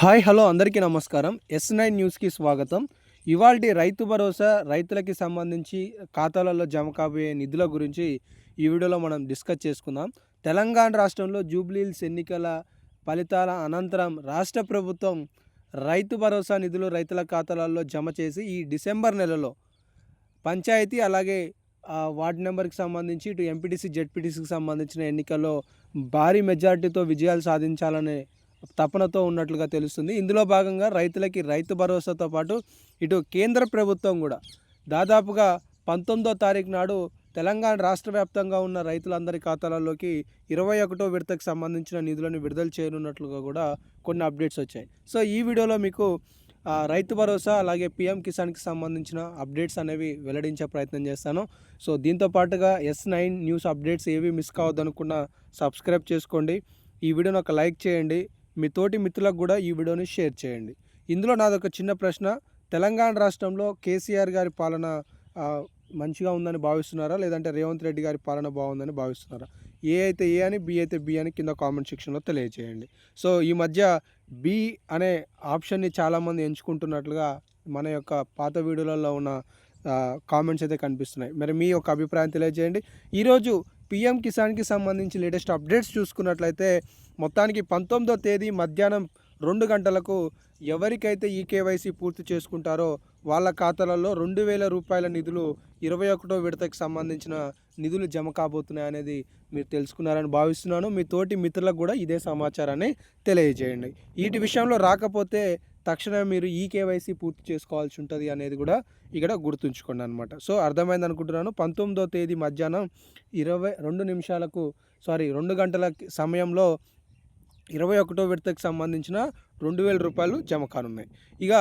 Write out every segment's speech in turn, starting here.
Hi hello అందరికీ నమస్కారం. Yes nine న్యూస్కి స్వాగతం. ఇవాళ రైతు భరోసా రైతులకి సంబంధించి ఖాతాలలో జమ కాబోయే నిధుల గురించి ఈ వీడియోలో మనం డిస్కస్ చేసుకుందాం. తెలంగాణ రాష్ట్రంలో జూబ్లీహిల్స్ ఎన్నికల ఫలితాల అనంతరం రాష్ట్ర ప్రభుత్వం రైతు భరోసా నిధులు రైతుల ఖాతాలలో జమ చేసి ఈ డిసెంబర్ నెలలో పంచాయతీ అలాగే వార్డు నెంబర్కి సంబంధించి ఇటు ఎంపీటీసీ జెడ్పీటీసీకి సంబంధించిన ఎన్నికల్లో భారీ మెజారిటీతో విజయాలు సాధించాలనే తపనతో ఉన్నట్లుగా తెలుస్తుంది. ఇందులో భాగంగా రైతులకి రైతు భరోసాతో పాటు ఇటు కేంద్ర ప్రభుత్వం కూడా దాదాపుగా పంతొమ్మిదో తారీఖు నాడు తెలంగాణ రాష్ట్ర వ్యాప్తంగా ఉన్న రైతులందరి ఖాతాలలోకి ఇరవై ఒకటో విడతకు సంబంధించిన నిధులను విడుదల చేయనున్నట్లుగా కూడా కొన్ని అప్డేట్స్ వచ్చాయి. సో ఈ వీడియోలో మీకు రైతు భరోసా అలాగే పిఎం కిసాన్కి సంబంధించిన అప్డేట్స్ అనేవి వెల్లడించే ప్రయత్నం చేస్తాను. సో దీంతో పాటుగా ఎస్ నైన్ న్యూస్ అప్డేట్స్ ఏవి మిస్ కావద్దనుకున్నా సబ్స్క్రైబ్ చేసుకోండి. ఈ వీడియోని ఒక లైక్ చేయండి. మీ తోటి మిత్రులకు కూడా ఈ వీడియోని షేర్ చేయండి. ఇందులో నాదొక చిన్న ప్రశ్న తెలంగాణ రాష్ట్రంలో కేసీఆర్ గారి పాలన మంచిగా ఉందని భావిస్తున్నారా? లేదంటే రేవంత్ రెడ్డి గారి పాలన బాగుందని భావిస్తున్నారా? ఏ అయితే ఏ అని బి అయితే బి అని కింద కామెంట్ సెక్షన్లో తెలియజేయండి. సో ఈ మధ్య బి అనే ఆప్షన్ని చాలామంది ఎంచుకుంటున్నట్లుగా మన యొక్క పాత వీడియోలలో ఉన్న కామెంట్స్ అయితే కనిపిస్తున్నాయి. మరి మీ యొక్క అభిప్రాయం తెలియజేయండి. ఈరోజు పిఎం కిసాన్కి సంబంధించి లేటెస్ట్ అప్డేట్స్ చూసుకున్నట్లయితే మొత్తానికి పంతొమ్మిదో తేదీ మధ్యాహ్నం రెండు గంటలకు ఎవరికైతే ఈ కేవైసీ పూర్తి చేసుకుంటారో వాళ్ళ ఖాతాలలో రెండు వేల రూపాయల నిధులు ఇరవై ఒకటో విడతకు సంబంధించిన నిధులు జమ కాబోతున్నాయి అనేది మీరు తెలుసుకున్నారని భావిస్తున్నాను. మీ తోటి మిత్రులకు కూడా ఇదే సమాచారాన్ని తెలియజేయండి. వీటి విషయంలో రాకపోతే తక్షణమే మీరు ఈ కేవైసీ పూర్తి చేసుకోవాల్సి ఉంటుంది అనేది కూడా ఇక్కడ గుర్తుంచుకోండి అనమాట సో అర్థమైంది అనుకుంటున్నాను. పంతొమ్మిదో తేదీ మధ్యాహ్నం ఇరవై రెండు నిమిషాలకు సారీ రెండు గంటల సమయంలో ఇరవై ఒకటో విడతకు సంబంధించిన రెండు వేల రూపాయలు జమ కానున్నాయి. ఇక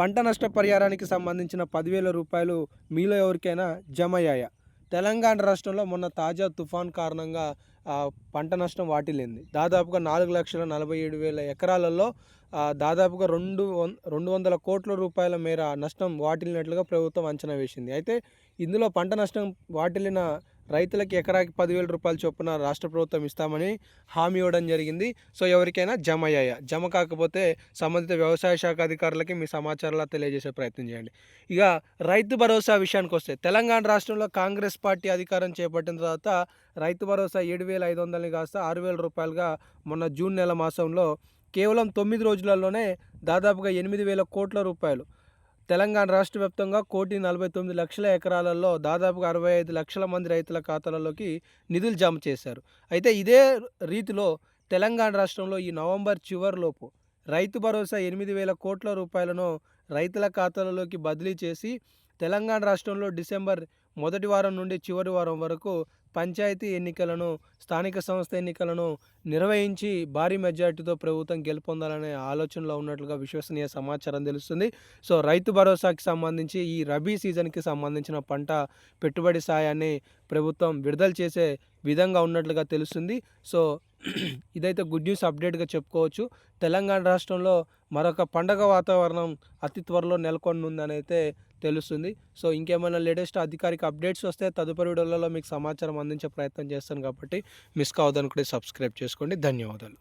పంట నష్ట పరిహారానికి సంబంధించిన పదివేల రూపాయలు మీలో ఎవరికైనా జమ అయ్యాయా? తెలంగాణ రాష్ట్రంలో మొన్న తాజా తుఫాన్ కారణంగా పంట నష్టం వాటిల్లింది. దాదాపుగా నాలుగు లక్షల నలభై ఏడు వేల ఎకరాలలో దాదాపుగా రెండు వం రెండు వందల కోట్ల రూపాయల మేర నష్టం వాటిల్లినట్లుగా ప్రభుత్వం అంచనా వేసింది. అయితే ఇందులో పంట నష్టం వాటిల్లిన రైతులకి ఎకరాకి పదివేల రూపాయల చొప్పున రాష్ట్ర ప్రభుత్వం ఇస్తామని హామీ ఇవ్వడం జరిగింది. సో ఎవరికైనా జమ అయ్యాయా? జమ కాకపోతే సంబంధిత వ్యవసాయ శాఖ అధికారులకి మీ సమాచారాలు తెలియజేసే ప్రయత్నం చేయండి. ఇక రైతు భరోసా విషయానికి వస్తే తెలంగాణ రాష్ట్రంలో కాంగ్రెస్ పార్టీ అధికారం చేపట్టిన తర్వాత రైతు భరోసా ఏడు వేల ఐదు వందలని కాస్త ఆరు వేల రూపాయలుగా మొన్న జూన్ నెల మాసంలో కేవలం తొమ్మిది రోజులలోనే దాదాపుగా ఎనిమిది వేల కోట్ల రూపాయలు తెలంగాణ రాష్ట్ర వ్యాప్తంగా కోటి నలభై తొమ్మిది లక్షల ఎకరాలలో దాదాపుగా అరవై ఐదు లక్షల మంది రైతుల ఖాతాలలోకి నిధులు జమ చేశారు. అయితే ఇదే రీతిలో తెలంగాణ రాష్ట్రంలో ఈ నవంబర్ చివరిలోపు రైతు భరోసా ఎనిమిది వేల కోట్ల రూపాయలను రైతుల ఖాతాలలోకి బదిలీ చేసి తెలంగాణ రాష్ట్రంలో డిసెంబర్ మొదటి వారం నుండి చివరి వారం వరకు పంచాయతీ ఎన్నికలను స్థానిక సంస్థ ఎన్నికలను నిర్వహించి భారీ మెజార్టీతో ప్రభుత్వం గెలుపొందాలనే ఆలోచనలో ఉన్నట్లుగా విశ్వసనీయ సమాచారం తెలుస్తుంది. సో రైతు భరోసాకి సంబంధించి ఈ రబీ సీజన్కి సంబంధించిన పంట పెట్టుబడి సాయాన్ని ప్రభుత్వం విడుదల చేసే విధంగా ఉన్నట్లుగా తెలుస్తుంది. సో ఇదైతే గుడ్ న్యూస్ అప్డేట్గా చెప్పుకోవచ్చు. తెలంగాణ రాష్ట్రంలో మరొక పండగ వాతావరణం అతి త్వరలో నెలకొనుందని అయితే తెలుస్తుంది. సో ఇంకేమైనా లేటెస్ట్ అధికారిక అప్డేట్స్ వస్తే తదుపరి వీడియోలలో మీకు సమాచారం అందించే ప్రయత్నం చేస్తాను కాబట్టి మిస్ కావద్దనుకుంటే సబ్స్క్రైబ్ చేసుకోండి. ధన్యవాదాలు.